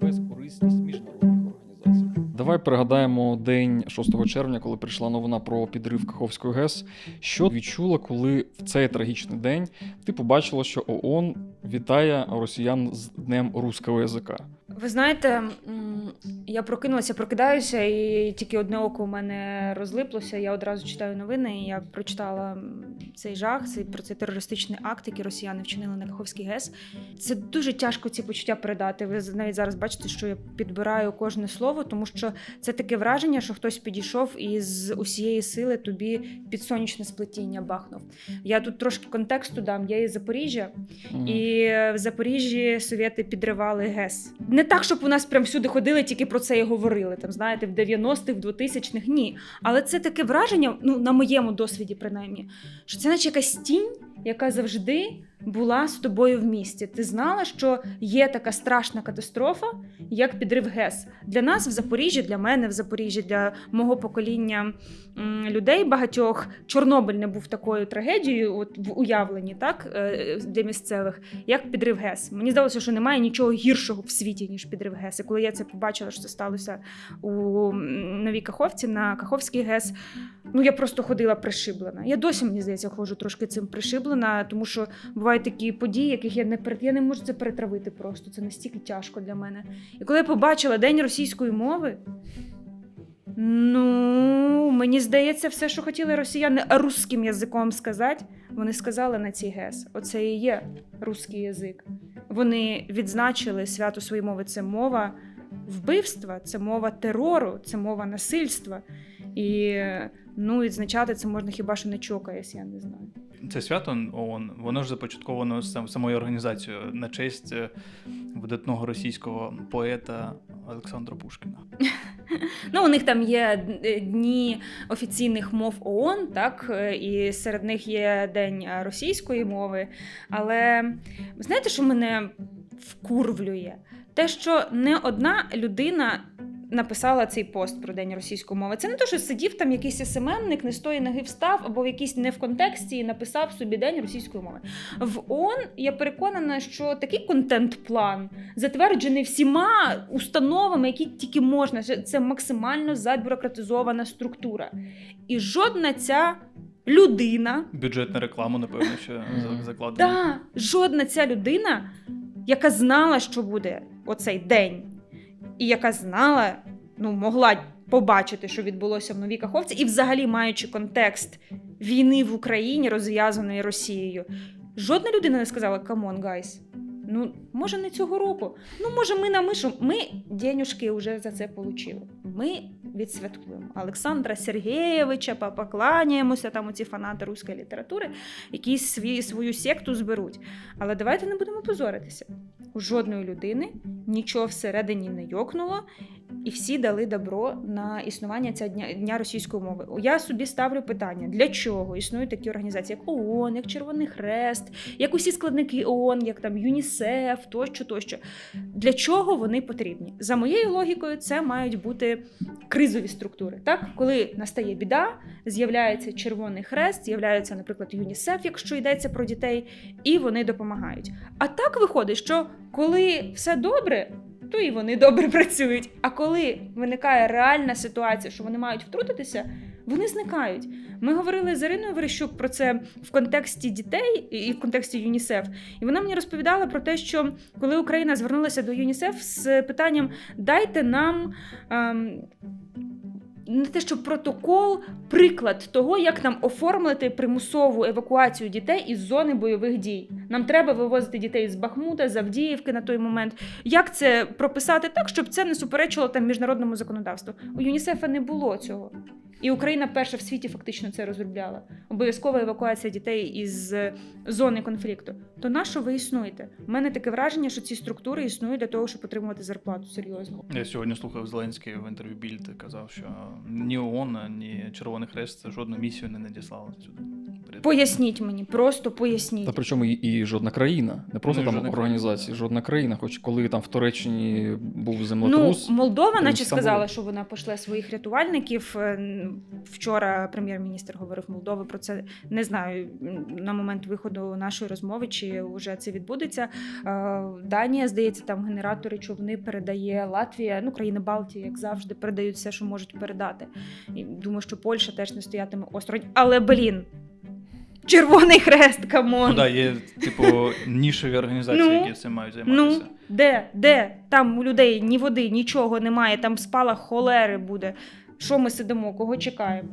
безкорисність міжнародних організацій. Давай пригадаємо день 6 червня, коли прийшла новина про підрив Каховської ГЕС. Що відчула, коли в цей трагічний день ти побачила, що ООН вітає росіян з Днем руського язика? Ви знаєте, я прокинулася, прокидаюся, і тільки одне око у мене розлиплося. Я одразу читаю новини. і Я прочитала цей жах, цей про цей терористичний акт, який росіяни вчинили на Каховський ГЕС. Це дуже тяжко ці почуття передати. Ви навіть зараз бачите, що я підбираю кожне слово, тому що це таке враження, що хтось підійшов і з усієї сили тобі під сонячне сплетіння бахнув. Я тут трошки контексту дам. Я із Запоріжжя. І в Запоріжжі совєти підривали ГЕС. Не так, щоб у нас прям всюди ходили, тільки про це і говорили. Там, знаєте, в 90-х, в 2000-х, ні. Але це таке враження, ну на моєму досвіді, принаймні, що це наче якась тінь, яка завжди була з тобою в місті. Ти знала, що є така страшна катастрофа, як підрив ГЕС. Для нас в Запоріжжі, для мене в Запоріжжі, для мого покоління людей багатьох Чорнобиль не був такою трагедією, от в уявленні, так е, для місцевих, як підрив ГЕС. Мені здалося, що немає нічого гіршого в світі, ніж підрив ГЕС. І коли я це побачила, що це сталося у Новій Каховці на Каховський ГЕС, ну я просто ходила пришиблена. Я досі, мені здається, ходжу трошки цим пришиблена, тому що бувають такі події, яких я не я не можу це перетравити просто. Це настільки тяжко для мене. І коли я побачила День російської мови. Ну, мені здається, все, що хотіли росіяни русським язиком сказати, вони сказали на цій ГЕС. Оце і є русський язик. Вони відзначили свято своєї мови. Це мова вбивства, це мова терору, це мова насильства. І ну, відзначати це можна хіба що не чокаясь, я не знаю. Це свято ООН, воно ж започатковано сам- самою організацією на честь е, видатного російського поета Олександра Пушкіна. Ну, у них там є е, дні офіційних мов ООН, так, е, і серед них є День російської мови. Але знаєте, що мене вкурвлює? Те, що не одна людина. Написала цей пост про день російської мови. Це не то, що сидів там якийсь СММник, не з тої ноги встав, або в якійсь не в контексті і написав собі день російської мови. В ООН я переконана, що такий контент-план затверджений всіма установами, які тільки можна. Це- максимально забюрократизована структура. І жодна ця людина, Бюджетна реклама, напевно, за- закладена. да, жодна ця людина, яка знала, що буде оцей день, і яка знала, ну, могла побачити, що відбулося в Новій Каховці, і взагалі маючи контекст війни в Україні, розв'язаної Росією, жодна людина не сказала: камон, гайс. Ну, може, не цього року. Ну, може, ми намишемо. Ми денюжки вже за це отримали. Ми відсвяткуємо Олександра Сергійовича, покланяємося, там оці фанати руської літератури, які свій, свою секту зберуть. Але давайте не будемо позоритися. У жодної людини нічого всередині не йокнуло, і всі дали добро на існування ця дня, дня російської мови. Я собі ставлю питання: для чого існують такі організації, як ООН, як Червоний Хрест, як усі складники ООН, як там ЮНІСЕФ, тощо, тощо. Для чого вони потрібні? За моєю логікою, це мають бути кризові структури. Так, коли настає біда, з'являється Червоний Хрест, з'являється, наприклад, ЮНІСЕФ, якщо йдеться про дітей, і вони допомагають. А так виходить, що коли все добре. То і вони добре працюють. А коли виникає реальна ситуація, що вони мають втрутитися, вони зникають. Ми говорили з Іриною Верещук про це в контексті дітей і в контексті ЮНІСЕФ. І вона мені розповідала про те, що коли Україна звернулася до ЮНІСЕФ з питанням дайте нам. Ем, не те, що протокол, приклад того, як нам оформити примусову евакуацію дітей із зони бойових дій. Нам треба вивозити дітей з Бахмута, з Авдіївки на той момент. Як це прописати так, щоб це не суперечило там міжнародному законодавству? У ЮНІСЕФа не було цього. І Україна перша в світі фактично це розробляла. Обов'язкова евакуація дітей із зони конфлікту. То на що ви існуєте? У мене таке враження, що ці структури існують для того, щоб отримувати зарплату серйозно. Я сьогодні слухав Зеленський в інтерв'ю Більд казав, що ні ООН, ні Червоний Хрест жодну місію не надіслали сюди. Поясніть мені, просто поясніть. Та причому і, і жодна країна, не просто Ну, і там жодна організації, країна. жодна країна. Хоч коли там в Туреччині був Ну, землетрус, Молдова, наче Стамбул. сказала, що вона пошле своїх рятувальників. Е, вчора прем'єр-міністр говорив Молдови про це. Не знаю м, на момент виходу нашої розмови, чи вже це відбудеться. Е, Данія, здається, там генератори човни передає Латвія, ну країни Балтії, як завжди, передають все, що можуть передати. І думаю, що Польща теж не стоятиме осторонь. Але блін. Червоний хрест, камон. Ну, да, є, типу, нішові організації, Ну, які цим мають Ну, займатися. де? Де? Там у людей ні води, нічого немає, там спалах холери буде. Що ми сидимо, кого чекаємо?